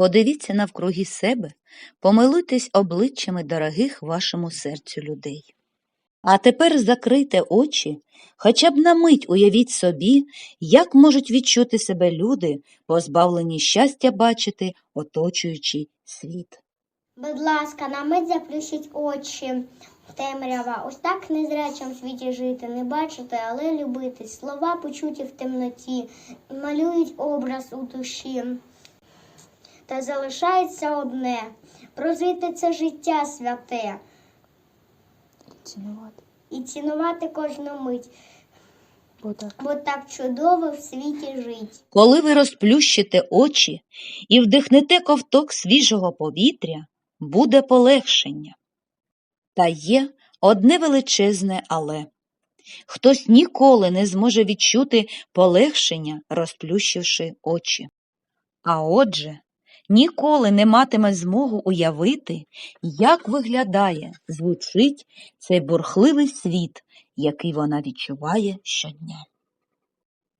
Подивіться навкруги себе, помилуйтесь обличчями дорогих вашому серцю людей. А тепер закрийте очі, хоча б на мить уявіть собі, як можуть відчути себе люди, позбавлені щастя бачити оточуючий світ. Будь ласка, на мить заплющіть очі. Темрява. Ось так в світі жити, не бачити, але любити. Слова почуті в темноті, малюють образ у душі. Та залишається одне прожити це життя святе Цінувати. і цінувати кожну мить, Бо так. бо так чудово в світі жить. Коли ви розплющите очі і вдихнете ковток свіжого повітря, буде полегшення. Та є одне величезне але. Хтось ніколи не зможе відчути полегшення, розплющивши очі. А отже, ніколи не матиме змогу уявити, як виглядає, звучить цей бурхливий світ, який вона відчуває щодня.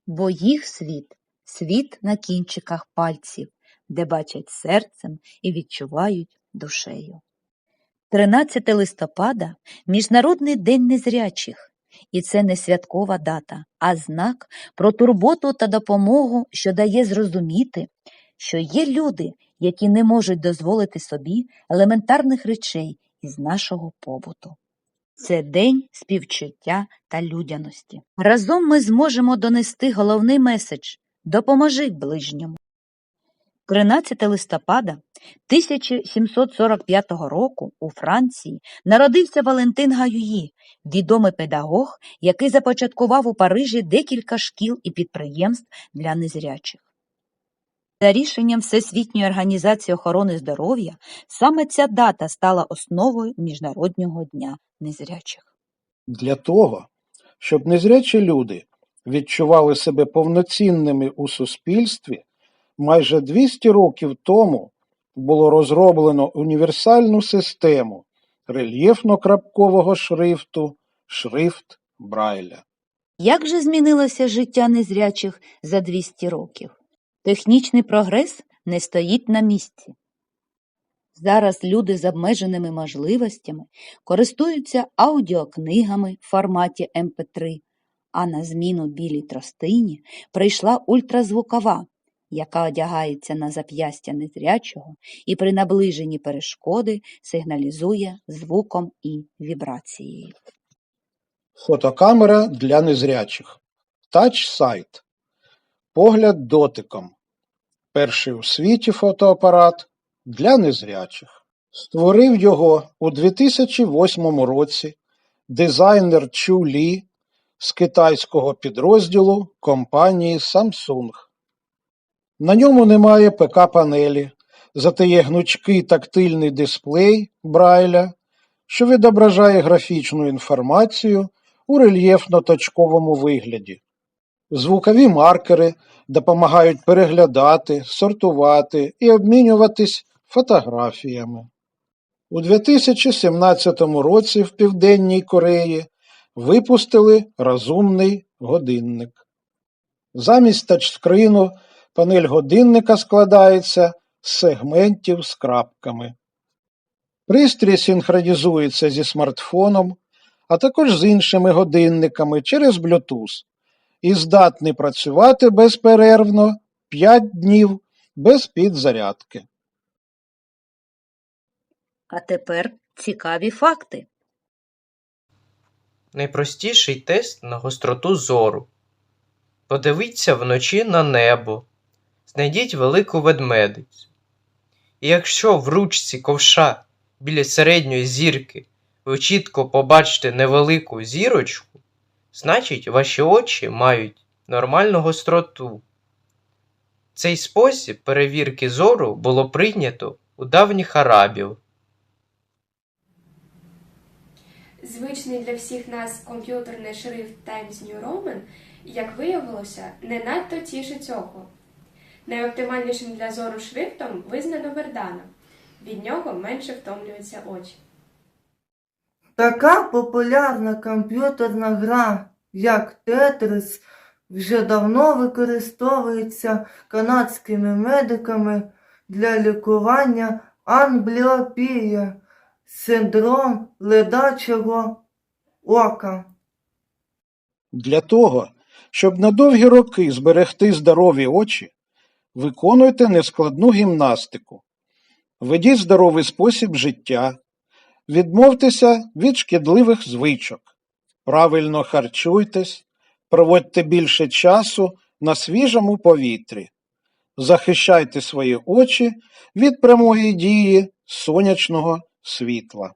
Бо їх світ світ на кінчиках пальців, де бачать серцем і відчувають душею. 13 листопада Міжнародний день незрячих, і це не святкова дата, а знак про турботу та допомогу, що дає зрозуміти, що є люди, які не можуть дозволити собі елементарних речей із нашого побуту. Це день співчуття та людяності. Разом ми зможемо донести головний меседж Допоможи ближньому. 13 листопада 1745 року у Франції народився Валентин Гаюї, відомий педагог, який започаткував у Парижі декілька шкіл і підприємств для незрячих. За рішенням Всесвітньої організації охорони здоров'я саме ця дата стала основою Міжнародного дня незрячих. Для того, щоб незрячі люди відчували себе повноцінними у суспільстві, майже 200 років тому було розроблено універсальну систему рельєфно-крапкового шрифту шрифт Брайля. Як же змінилося життя незрячих за 200 років? Технічний прогрес не стоїть на місці. Зараз люди з обмеженими можливостями користуються аудіокнигами в форматі MP3, а на зміну білій тростині прийшла ультразвукова, яка одягається на зап'ястя незрячого і при наближенні перешкоди сигналізує звуком і вібрацією. Фотокамера для незрячих. Тач-сайт. Погляд дотиком. Перший у світі фотоапарат для незрячих. Створив його у 2008 році дизайнер Чу Лі з китайського підрозділу компанії Samsung. На ньому немає ПК-панелі, зате є гнучкий тактильний дисплей Брайля, що відображає графічну інформацію у рельєфно-точковому вигляді. Звукові маркери допомагають переглядати, сортувати і обмінюватись фотографіями. У 2017 році в Південній Кореї випустили розумний годинник. Замість тачскрину панель годинника складається з сегментів з крапками. Пристрій синхронізується зі смартфоном, а також з іншими годинниками через Bluetooth і здатний працювати безперервно 5 днів без підзарядки. А тепер цікаві факти. Найпростіший тест на гостроту зору. Подивіться вночі на небо. Знайдіть велику ведмедицю. І якщо в ручці ковша біля середньої зірки ви чітко побачите невелику зірочку, значить ваші очі мають нормальну гостроту. Цей спосіб перевірки зору було прийнято у давніх арабів. Звичний для всіх нас комп'ютерний шрифт Times New Roman, як виявилося, не надто тішить око. Найоптимальнішим для зору шрифтом визнано Вердана. Від нього менше втомлюються очі. Така популярна комп'ютерна гра, як Тетрис, вже давно використовується канадськими медиками для лікування амбліопії, синдром ледачого ока. Для того, щоб на довгі роки зберегти здорові очі, виконуйте нескладну гімнастику, ведіть здоровий спосіб життя, відмовтеся від шкідливих звичок, правильно харчуйтесь, проводьте більше часу на свіжому повітрі, захищайте свої очі від прямої дії сонячного світла.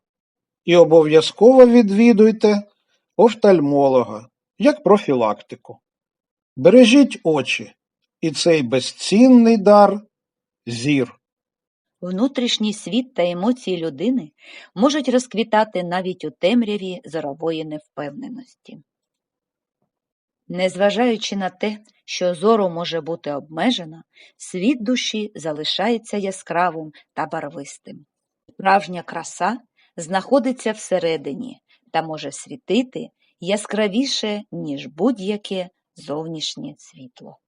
І обов'язково відвідуйте офтальмолога як профілактику. Бережіть очі і цей безцінний дар зір. Внутрішній світ та емоції людини можуть розквітати навіть у темряві зорової невпевненості. Незважаючи на те, що зору може бути обмежено, світ душі залишається яскравим та барвистим. Справжня краса знаходиться всередині та може світити яскравіше, ніж будь-яке зовнішнє світло.